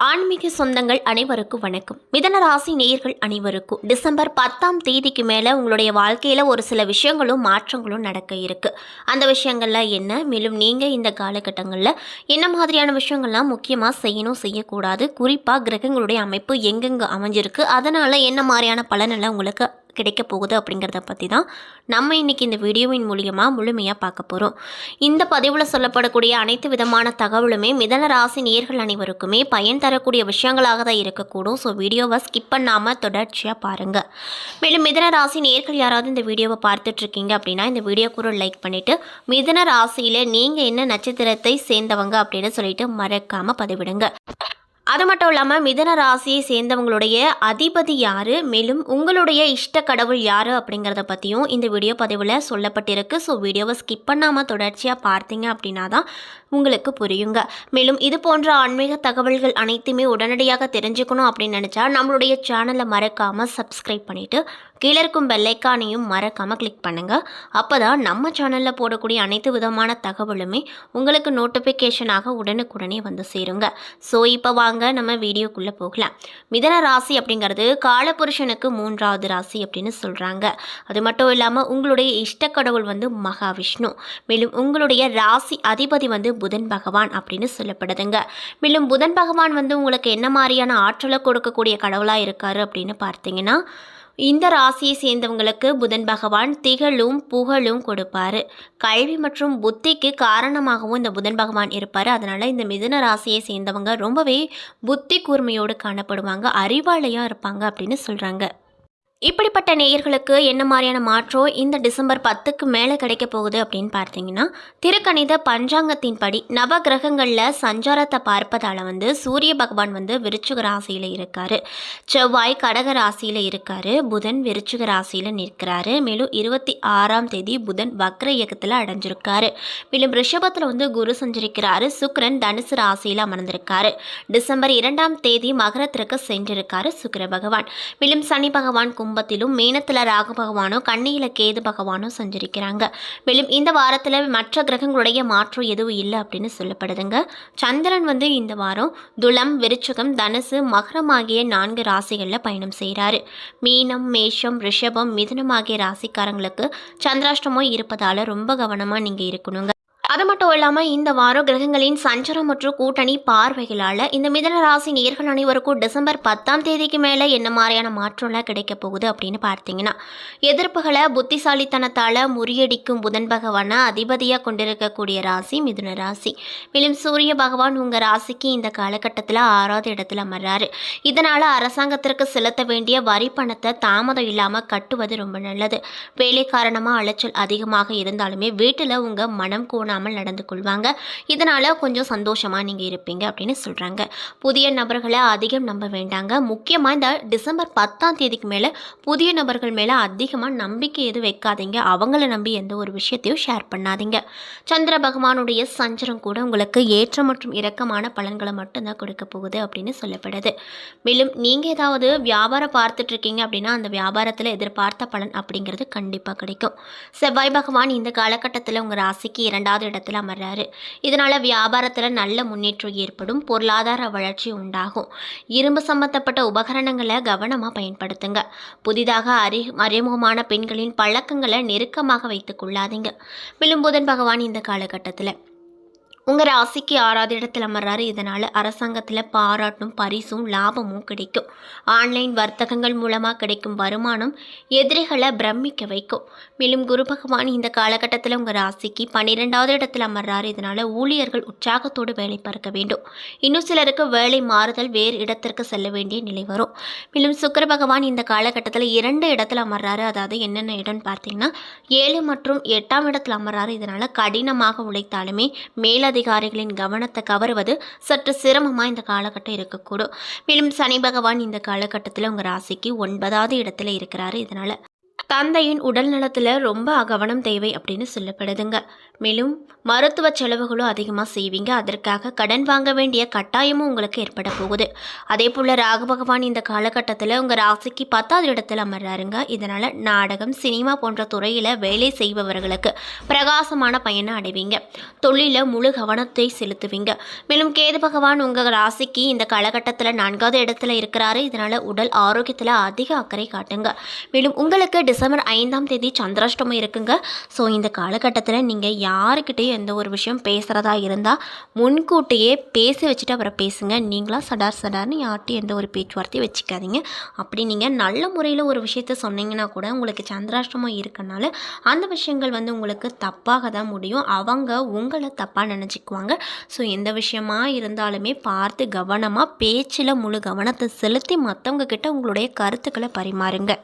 ஆன்மீக சொந்தங்கள் அனைவருக்கும் வணக்கம். மிதன ராசி நேயர்கள் அனைவருக்கும் டிசம்பர் பத்தாம் தேதிக்கு மேலே உங்களுடைய வாழ்க்கையில் ஒரு சில விஷயங்களும் மாற்றங்களும் நடக்க இருக்கு. அந்த விஷயங்கள்லாம் என்ன? மேலும் நீங்கள் இந்த காலகட்டங்களில் என்ன மாதிரியான விஷயங்கள்லாம் முக்கியமாக செய்யணும் செய்யக்கூடாது? குறிப்பாக கிரகங்களுடைய அமைப்பு எங்கெங்கே அமைஞ்சிருக்கு? அதனால் என்ன மாதிரியான பலனெல்லாம் உங்களுக்கு கிடைக்க போகுது அப்படிங்கிறத பற்றி தான் நம்ம இன்றைக்கி இந்த வீடியோவின் மூலியமாக முழுமையாக பார்க்க போகிறோம் இந்த பதிவில் சொல்லப்படக்கூடிய அனைத்து விதமான தகவலுமே மிதன ராசி நேர்கள் அனைவருக்குமே பயன் தரக்கூடிய விஷயங்களாக தான் இருக்கக்கூடும். ஸோ வீடியோவை ஸ்கிப் பண்ணாமல் தொடர்ச்சியாக பாருங்கள் மேலும் மிதன ராசி நேர்கள் யாராவது இந்த வீடியோவை பார்த்துட்ருக்கீங்க அப்படின்னா இந்த வீடியோக்கு ஒரு லைக் பண்ணிவிட்டு மிதன ராசியில் நீங்கள் என்ன நட்சத்திரத்தை சேர்ந்தவங்க அப்படின்னு சொல்லிட்டு மறக்காமல் பதிவிடுங்க. அது மட்டும் இல்லாமல் மிதன ராசியை சேர்ந்தவங்களுடைய அதிபதி யார்? மேலும் உங்களுடைய இஷ்ட கடவுள் யார் அப்படிங்கிறத பற்றியும் இந்த வீடியோ பதிவில் சொல்லப்பட்டிருக்கு. ஸோ வீடியோவை ஸ்கிப் பண்ணாமல் தொடர்ச்சியாக பார்த்தீங்க அப்படின்னா தான் உங்களுக்கு புரியுங்க. மேலும் இது போன்ற ஆன்மீக தகவல்கள் அனைத்துமே உடனடியாக தெரிஞ்சுக்கணும் அப்படின்னு நினச்சா நம்மளுடைய சேனலை மறக்காமல் சப்ஸ்கிரைப் பண்ணிவிட்டு கீழே இருக்கும் பெல்லைக்கானையும் மறக்காமல் கிளிக் பண்ணுங்கள் அப்போ தான் நம்ம சேனலில் போடக்கூடிய அனைத்து விதமான தகவலுமே உங்களுக்கு நோட்டிஃபிகேஷனாக உடனுக்குடனே வந்து சேருங்க. ஸோ இப்போ வாங்க நம்ம வீடியோக்குள்ளே போகலாம். மிதன ராசி அப்படிங்கிறது காலபுருஷனுக்கு மூன்றாவது ராசி அப்படின்னு சொல்கிறாங்க அது மட்டும் இல்லாமல் உங்களுடைய இஷ்ட கடவுள் வந்து மகாவிஷ்ணு. மேலும் உங்களுடைய ராசி அதிபதி வந்து புதன் பகவான் அப்படின்னு சொல்லப்படுதுங்க. மேலும் புதன் பகவான் வந்து உங்களுக்கு என்ன மாதிரியான ஆற்றலை கொடுக்கக்கூடிய கடவுளாக இருக்காரு அப்படின்னு பார்த்தீங்கன்னா இந்த ராசியை சேர்ந்தவங்களுக்கு புதன் பகவான் திகழும் புகழும் கொடுப்பாரு. கல்வி மற்றும் புத்திக்கு காரணமாகவும் இந்த புதன் பகவான் இருப்பார். அதனால் இந்த மிதுன ராசியை சேர்ந்தவங்க ரொம்பவே புத்தி கூர்மையோடு காணப்படுவாங்க அறிவாளையாக இருப்பாங்க அப்படின்னு சொல்கிறாங்க இப்படிப்பட்ட நேயர்களுக்கு என்ன மாதிரியான மாற்றம் இந்த டிசம்பர் பத்துக்கு மேலே கிடைக்க போகுது அப்படின்னு பார்த்தீங்கன்னா திருக்கணித பஞ்சாங்கத்தின்படி நவ கிரகங்களில் சஞ்சாரத்தை பார்ப்பதால் வந்து சூரிய பகவான் வந்து விருச்சிக ராசியில் இருக்கார். செவ்வாய் கடக ராசியில் இருக்கார். புதன் விருச்சிக ராசியில் நிற்கிறாரு. மேலும் இருபத்தி ஆறாம் தேதி புதன் வக்ர இயக்கத்தில் அடைஞ்சிருக்காரு. மேலும் ரிஷபத்தில் வந்து குரு சஞ்சரிக்கிறாரு. சுக்கரன் தனுசு ராசியில் அமர்ந்திருக்காரு. டிசம்பர் இரண்டாம் தேதி மகரத்திற்கு சென்றிருக்காரு சுக்கர பகவான். மேலும் சனி பகவான் கும்பத்திலும் மீனத்தில் ராகு பகவானும் கண்ணியில் கேது பகவானும் சஞ்சரிக்கிறாங்க. மேலும் இந்த வாரத்தில் மற்ற கிரகங்களுடைய மாற்றம் எதுவும் இல்லை அப்படின்னு சொல்லப்படுதுங்க. சந்திரன் வந்து இந்த வாரம் துளம் விருச்சகம் தனுசு மகரம் ஆகிய நான்கு ராசிகளில் பயணம் செய்கிறாரு மீனம் மேஷம் ரிஷபம் மிதுனம் ஆகிய ராசிக்காரங்களுக்கு சந்திராஷ்டமம் இருப்பதால் ரொம்ப கவனமாக நீங்கள் இருக்கணுங்க. அது மட்டும் இல்லாமல் இந்த வாரம் கிரகங்களின் சஞ்சரம் மற்றும் கூட்டணி பார்வைகளால் இந்த மிதன ராசி நேர்கள் அனைவருக்கும் டிசம்பர் பத்தாம் தேதிக்கு மேலே என்ன மாதிரியான மாற்றம்லாம் கிடைக்க போகுது அப்படின்னு பார்த்தீங்கன்னா எதிர்ப்புகளை புத்திசாலித்தனத்தால் முறியடிக்கும் புதன் பகவானை அதிபதியாக கொண்டிருக்கக்கூடிய ராசி மிதுன ராசி. மேலும் சூரிய பகவான் உங்கள் ராசிக்கு இந்த காலகட்டத்தில் ஆறாவது இடத்துல அமர்றாரு. இதனால் அரசாங்கத்திற்கு செலுத்த வேண்டிய வரி பணத்தை தாமதம் இல்லாமல் கட்டுவது ரொம்ப நல்லது. வேலை காரணமாக அலைச்சல் அதிகமாக இருந்தாலுமே வீட்டில் உங்கள் மனம் கோணாமல் இல்லாமல் நடந்து கொள்வாங்க. இதனால் கொஞ்சம் சந்தோஷமாக நீங்கள் இருப்பீங்க அப்படின்னு சொல்கிறாங்க புதிய நபர்களை அதிகம் நம்ப வேண்டாங்க. முக்கியமாக இந்த டிசம்பர் பத்தாம் தேதிக்கு மேலே புதிய நபர்கள் மேலே அதிகமாக நம்பிக்கை எதுவும் வைக்காதீங்க. அவங்கள நம்பி எந்த ஒரு விஷயத்தையும் ஷேர் பண்ணாதீங்க. சந்திர பகவானுடைய சஞ்சரம் கூட உங்களுக்கு ஏற்ற மற்றும் இறக்கமான பலன்களை மட்டும்தான் கொடுக்க போகுது அப்படின்னு சொல்லப்படுது. மேலும் நீங்கள் ஏதாவது வியாபாரம் பார்த்துட்ருக்கீங்க அப்படின்னா அந்த வியாபாரத்தில் எதிர்பார்த்த பலன் அப்படிங்கிறது கண்டிப்பாக கிடைக்கும். செவ்வாய் பகவான் இந்த காலகட்டத்தில் உங்கள் ராசிக்கு இரண்டாவது இடத்துல அமர்றாரு. இதனால் வியாபாரத்தில் நல்ல முன்னேற்றம் ஏற்படும் பொருளாதார வளர்ச்சி உண்டாகும். இரும்பு சம்பந்தப்பட்ட உபகரணங்களை கவனமாக பயன்படுத்துங்க. புதிதாக அறி அறிமுகமான பெண்களின் பழக்கங்களை நெருக்கமாக வைத்துக் கொள்ளாதீங்க. மேலும் புதன் பகவான் இந்த காலகட்டத்தில். உங்கள் ராசிக்கு ஆறாவது இடத்துல அமர்றாரு. இதனால் அரசாங்கத்தில் பாராட்டும் பரிசும் லாபமும் கிடைக்கும். ஆன்லைன் வர்த்தகங்கள் மூலமாக கிடைக்கும் வருமானம் எதிரிகளை பிரமிக்க வைக்கும். மேலும் குரு பகவான் இந்த காலகட்டத்தில் உங்கள் ராசிக்கு பன்னிரெண்டாவது இடத்துல அமர்றாரு. இதனால் ஊழியர்கள் உற்சாகத்தோடு வேலை பார்க்க வேண்டும். இன்னும் சிலருக்கு வேலை மாறுதல் வேறு இடத்திற்கு செல்ல வேண்டிய நிலை வரும். மேலும் சுக்கர பகவான் இந்த காலகட்டத்தில் இரண்டு இடத்துல அமர்றாரு. அதாவது என்னென்ன இடம்னு பார்த்தீங்கன்னா ஏழு மற்றும் எட்டாம் இடத்துல அமர்றாரு. இதனால் கடினமாக உழைத்தாலுமே மேல உயரதிகாரிகளின் கவனத்தை கவருவது சற்று சிரமமாக இந்த காலகட்டம் இருக்கக்கூடும். மேலும் சனி பகவான் இந்த காலகட்டத்தில் உங்கள் ராசிக்கு ஒன்பதாவது இடத்துல இருக்கிறாரு. இதனால் தந்தையின் உடல் நலத்தில் ரொம்ப கவனம் தேவை அப்படின்னு சொல்லப்படுதுங்க. மேலும் மருத்துவ செலவுகளும் அதிகமாக செய்வீங்க. அதற்காக கடன் வாங்க வேண்டிய கட்டாயமும் உங்களுக்கு ஏற்பட போகுது. அதே போல் ராகு பகவான் இந்த காலகட்டத்தில் உங்கள் ராசிக்கு பத்தாவது இடத்துல அமர்றாருங்க. இதனால் நாடகம் சினிமா போன்ற துறையில் வேலை செய்பவர்களுக்கு பிரகாசமான பயனை அடைவீங்க. தொழிலில் முழு கவனத்தை செலுத்துவீங்க. மேலும் கேது பகவான் உங்கள் ராசிக்கு இந்த காலகட்டத்தில் நான்காவது இடத்துல இருக்கிறாரு. இதனால் உடல் ஆரோக்கியத்தில் அதிக அக்கறை காட்டுங்க. மேலும் உங்களுக்கு டிசம்பர் ஐந்தாம் தேதி சந்திராஷ்டமம் இருக்குங்க. ஸோ இந்த காலகட்டத்தில் நீங்கள் யாருக்கிட்டேயும் எந்த ஒரு விஷயம் பேசுகிறதா இருந்தால் முன்கூட்டியே பேசி வச்சுட்டு அப்புறம் பேசுங்க. நீங்களாம் சடார் சடார்னு யார்ட்டையும் எந்த ஒரு பேச்சுவார்த்தையும் வச்சுக்காதீங்க. அப்படி நீங்கள் நல்ல முறையில் ஒரு விஷயத்த சொன்னீங்கன்னா கூட உங்களுக்கு சந்திராஷ்டமம் இருக்கனால அந்த விஷயங்கள் வந்து உங்களுக்கு தப்பாக தான் முடியும். அவங்க உங்களை தப்பாக நினச்சிக்குவாங்க. ஸோ எந்த விஷயமா இருந்தாலுமே பார்த்து கவனமாக பேச்சில் முழு கவனத்தை செலுத்தி மற்றவங்க கிட்ட உங்களுடைய கருத்துக்களை பரிமாறுங்க.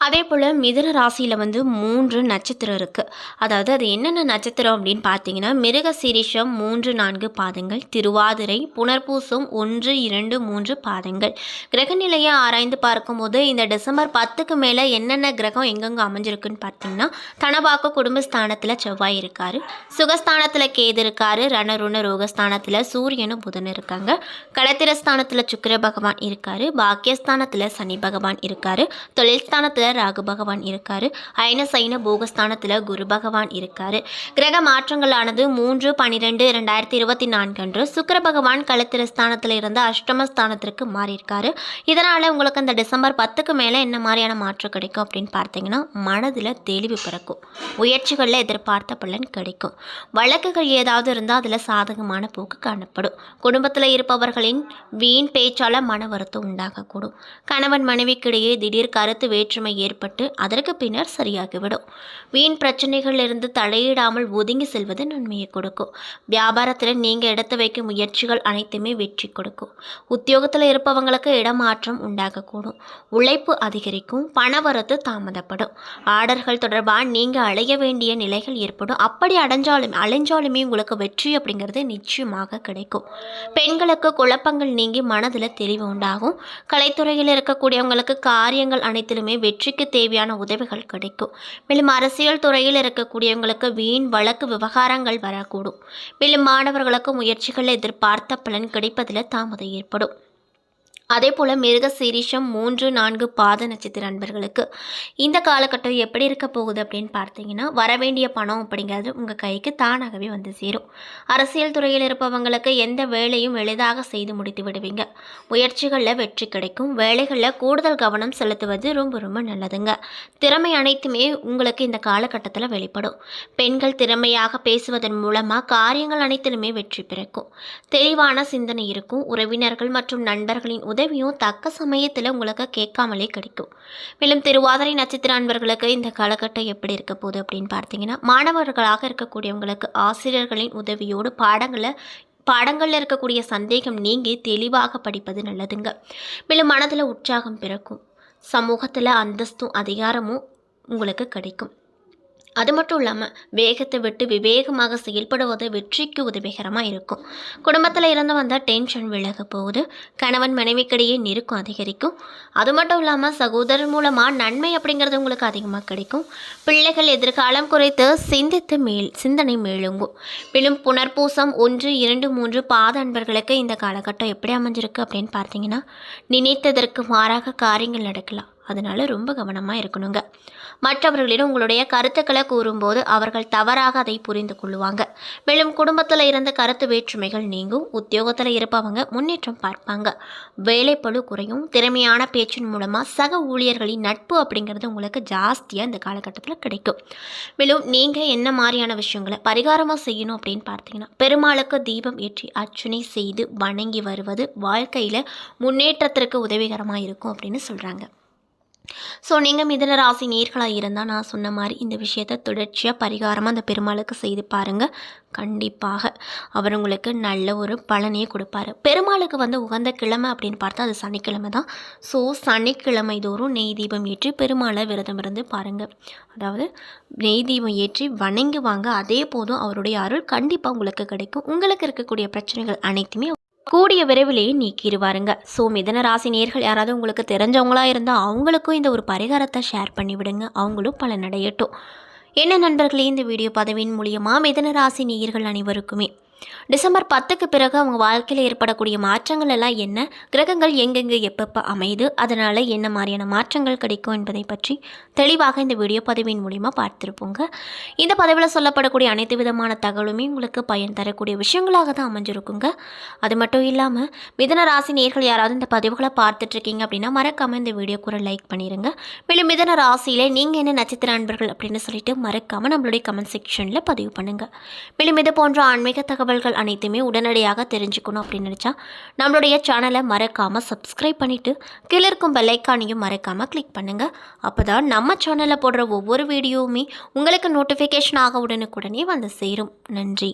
அதே போல் மிதுன ராசியில் வந்து மூன்று நட்சத்திரம் இருக்குது அதாவது அது என்னென்ன நட்சத்திரம் அப்படின்னு பார்த்தீங்கன்னா மிருக சீரிஷம் மூன்று நான்கு பாதங்கள் திருவாதிரை புனர்பூசம் ஒன்று இரண்டு மூன்று பாதங்கள். கிரகநிலையை ஆராய்ந்து பார்க்கும்போது இந்த டிசம்பர் பத்துக்கு மேலே என்னென்ன கிரகம் எங்கெங்கே அமைஞ்சிருக்குன்னு பார்த்தீங்கன்னா தனபாக்க குடும்பஸ்தானத்தில் செவ்வாய் இருக்கார். சுகஸ்தானத்தில் கேது இருக்கார். ரணருண ரோகஸ்தானத்தில் சூரியனும் புதன் இருக்காங்க. கடத்திரஸ்தானத்தில் சுக்கிர பகவான் இருக்கார். பாக்கியஸ்தானத்தில் சனி பகவான் இருக்கார். தொழில் ஸ்தானத்தில் ராகு பகவான் இருக்காரு. ஐன சைன போகஸ்தானத்தில் குரு பகவான் இருக்காரு. கிரக மாற்றங்களானது மூன்று பன்னிரெண்டு ரெண்டாயிரத்தி இருபத்தி நான்கு அன்று சுக்கர பகவான் கலத்திர ஸ்தானத்தில் இருந்து அஷ்டமஸ்தானத்திற்கு மாறியிருக்காரு. இதனால் உங்களுக்கு அந்த டிசம்பர் பத்துக்கு மேலே என்ன மாதிரியான மாற்றம் கிடைக்கும் அப்படின்னு பார்த்தீங்கன்னா மனதில் தெளிவு பிறக்கும். முயற்சிகளில் எதிர்பார்த்த பலன் கிடைக்கும். வழக்குகள் ஏதாவது இருந்தால் அதில் சாதகமான போக்கு காணப்படும். குடும்பத்தில் இருப்பவர்களின் வீண் பேச்சால் மன வருத்தம் உண்டாகக்கூடும். கணவன் மனைவிக்கிடையே திடீர் கருத்து வேற்றுமை ஏற்பட்டு அதற்கு பின்னர் சரியாகிவிடும். வீண் பிரச்சனைகளிலிருந்து தலையிடாமல் ஒதுங்கி செல்வது நன்மையை கொடுக்கும். வியாபாரத்தில் நீங்கள் எடுத்து வைக்கும் முயற்சிகள் அனைத்துமே வெற்றி கொடுக்கும். உத்தியோகத்தில் இருப்பவங்களுக்கு இடமாற்றம் உண்டாகக்கூடும். உழைப்பு அதிகரிக்கும் பணவரத்து தாமதப்படும். ஆர்டர்கள் தொடர்பாக நீங்கள் அலைய வேண்டிய நிலைகள் ஏற்படும். அப்படி அடைஞ்சாலும் அலைஞ்சாலுமே உங்களுக்கு வெற்றி அப்படிங்கிறது நிச்சயமாக கிடைக்கும். பெண்களுக்கு குழப்பங்கள் நீங்கி மனதில் தெளிவு உண்டாகும். கலைத்துறையில் இருக்கக்கூடியவங்களுக்கு காரியங்கள் அனைத்திலுமே வெற்றி வெற்றிக்கு தேவையான உதவிகள் கிடைக்கும். மேலும் அரசியல் துறையில் இருக்கக்கூடியவங்களுக்கு வீண் வழக்கு விவகாரங்கள் வரக்கூடும். மேலும் மாணவர்களுக்கு முயற்சிகள் எதிர்பார்த்த பலன் கிடைப்பதில் தாமதம் ஏற்படும். அதே போல் மிருக சீரிஷம் மூன்று நான்கு பாத நட்சத்திர அன்பர்களுக்கு இந்த காலகட்டம் எப்படி இருக்க போகுது அப்படின்னு பார்த்தீங்கன்னா வரவேண்டிய பணம் அப்படிங்கிறது உங்கள் கைக்கு தானாகவே வந்து சேரும். அரசியல் துறையில் இருப்பவங்களுக்கு எந்த வேலையும் எளிதாக செய்து முடித்து விடுவீங்க. முயற்சிகளில் வெற்றி கிடைக்கும். வேலைகளில் கூடுதல் கவனம் செலுத்துவது ரொம்ப ரொம்ப நல்லதுங்க. திறமை அனைத்துமே உங்களுக்கு இந்த காலகட்டத்தில் வெளிப்படும். பெண்கள் திறமையாக பேசுவதன் மூலமாக காரியங்கள் அனைத்திலுமே வெற்றி பிறக்கும். தெளிவான சிந்தனை இருக்கும். உறவினர்கள் மற்றும் நண்பர்களின் உதவியும் தக்க சமயத்தில் உங்களுக்கு கேட்காமலே கிடைக்கும். மேலும் திருவாதிரை நட்சத்திர அன்பர்களுக்கு இந்த காலகட்டம் எப்படி இருக்க போகுது அப்படின்னு பார்த்தீங்கன்னா மாணவர்களாக இருக்கக்கூடியவங்களுக்கு ஆசிரியர்களின் உதவியோடு பாடங்களை பாடங்களில் இருக்கக்கூடிய சந்தேகம் நீங்கி தெளிவாக படிப்பது நல்லதுங்க. மேலும் மனதில் உற்சாகம் பிறக்கும். சமூகத்தில் அந்தஸ்தும் அதிகாரமும் உங்களுக்கு கிடைக்கும். அது மட்டும் இல்லாமல் வேகத்தை விட்டு விவேகமாக செயல்படுவது வெற்றிக்கு உதவிகரமாக இருக்கும். குடும்பத்தில் இருந்து வந்தால் டென்ஷன் விலக போகுது. கணவன் மனைவிக்கிடையே நெருக்கம் அதிகரிக்கும். அது மட்டும் இல்லாமல் சகோதரர் மூலமாக நன்மை அப்படிங்கிறது உங்களுக்கு அதிகமாக கிடைக்கும். பிள்ளைகள் எதிர்காலம் குறைத்து சிந்தித்து மேல் சிந்தனை மேலுங்கும். மேலும் புனர்பூசம் ஒன்று இரண்டு மூன்று பாத அன்பர்களுக்கு இந்த காலகட்டம் எப்படி அமைஞ்சிருக்கு அப்படின்னு பார்த்தீங்கன்னா நினைத்ததற்கு மாறாக காரியங்கள் நடக்கலாம். அதனால ரொம்ப கவனமாக இருக்கணுங்க. மற்றவர்களிடம் உங்களுடைய கருத்துக்களை கூறும்போது அவர்கள் தவறாக அதை புரிந்து கொள்ளுவாங்க. மேலும் குடும்பத்தில் இருந்த கருத்து வேற்றுமைகள் நீங்கும் உத்தியோகத்தில் இருப்பவங்க முன்னேற்றம் பார்ப்பாங்க. வேலைப்பழு குறையும் திறமையான பேச்சின் மூலமாக சக ஊழியர்களின் நட்பு அப்படிங்கிறது உங்களுக்கு ஜாஸ்தியாக இந்த காலகட்டத்தில் கிடைக்கும். மேலும் நீங்கள் என்ன மாதிரியான விஷயங்களை பரிகாரமாக செய்யணும் அப்படின்னு பார்த்தீங்கன்னா பெருமாளுக்கு தீபம் ஏற்றி அர்ச்சனை செய்து வணங்கி வருவது வாழ்க்கையில் முன்னேற்றத்திற்கு உதவிகரமாக இருக்கும் அப்படின்னு சொல்கிறாங்க ஸோ நீங்கள் மிதன ராசி நேர்களாக இருந்தால் நான் சொன்ன மாதிரி இந்த விஷயத்தை தொடர்ச்சியாக பரிகாரமாக அந்த பெருமாளுக்கு செய்து பாருங்கள் கண்டிப்பாக அவர் உங்களுக்கு நல்ல ஒரு பலனையே கொடுப்பாரு. பெருமாளுக்கு வந்து உகந்த கிழமை அப்படின்னு பார்த்தா அது சனிக்கிழமை தான். ஸோ சனிக்கிழமை தோறும் நெய் தீபம் ஏற்றி பெருமாளை விரதம் இருந்து பாருங்கள் அதாவது நெய் தீபம் ஏற்றி வணங்குவாங்க அதே போதும் அவருடைய அருள் கண்டிப்பாக உங்களுக்கு கிடைக்கும். உங்களுக்கு இருக்கக்கூடிய பிரச்சனைகள் அனைத்துமே கூடிய விரைவிலேயே நீக்கிடுவாருங்க. ஸோ மிதன ராசி நேர்கள் யாராவது உங்களுக்கு தெரிஞ்சவங்களா இருந்தால் அவங்களுக்கும் இந்த ஒரு பரிகாரத்தை ஷேர் பண்ணிவிடுங்க. அவங்களும் பலனடையட்டும். என்ன நண்பர்களே இந்த வீடியோ பதவியின் மூலியமாக மிதன ராசி நேயர்கள் அனைவருக்குமே டிசம்பர் பத்துக்கு பிறகு அவங்க வாழ்க்கையில் ஏற்படக்கூடிய மாற்றங்கள் எல்லாம் என்ன? கிரகங்கள் எங்கெங்கே எப்பப்போ அமையுது? அதனால் என்ன மாதிரியான மாற்றங்கள் கிடைக்கும் என்பதை பற்றி தெளிவாக இந்த வீடியோ பதிவின் மூலிமா பார்த்துருப்போங்க. இந்த பதவியில் சொல்லப்படக்கூடிய அனைத்து விதமான தகவலுமே உங்களுக்கு பயன் தரக்கூடிய விஷயங்களாக தான் அமைஞ்சிருக்குங்க. அது மட்டும் இல்லாமல் மிதன ராசி நேர்கள் யாராவது இந்த பதிவுகளை பார்த்துட்ருக்கீங்க அப்படின்னா மறக்காமல் இந்த வீடியோ கூட லைக் பண்ணிடுங்க மேலும் மிதன ராசியில் நீங்கள் என்ன நட்சத்திர அன்பர்கள் அப்படின்னு சொல்லிட்டு மறக்காமல் நம்மளுடைய கமெண்ட் செக்ஷனில் பதிவு பண்ணுங்கள் மேலும் இது போன்ற ஆன்மீக தகவல் தகவல்கள் அனைத்துமே உடனடியாக தெரிஞ்சுக்கணும் அப்படின்னு நினச்சா நம்மளுடைய சேனலை மறக்காமல் சப்ஸ்கிரைப் பண்ணிவிட்டு கீழே இருக்கும் பெல்லைக்கானையும் மறக்காமல் கிளிக் பண்ணுங்கள் அப்போ தான் நம்ம சேனலில் போடுற ஒவ்வொரு வீடியோவுமே உங்களுக்கு நோட்டிஃபிகேஷன் ஆக உடனுக்குடனே வந்து சேரும். நன்றி.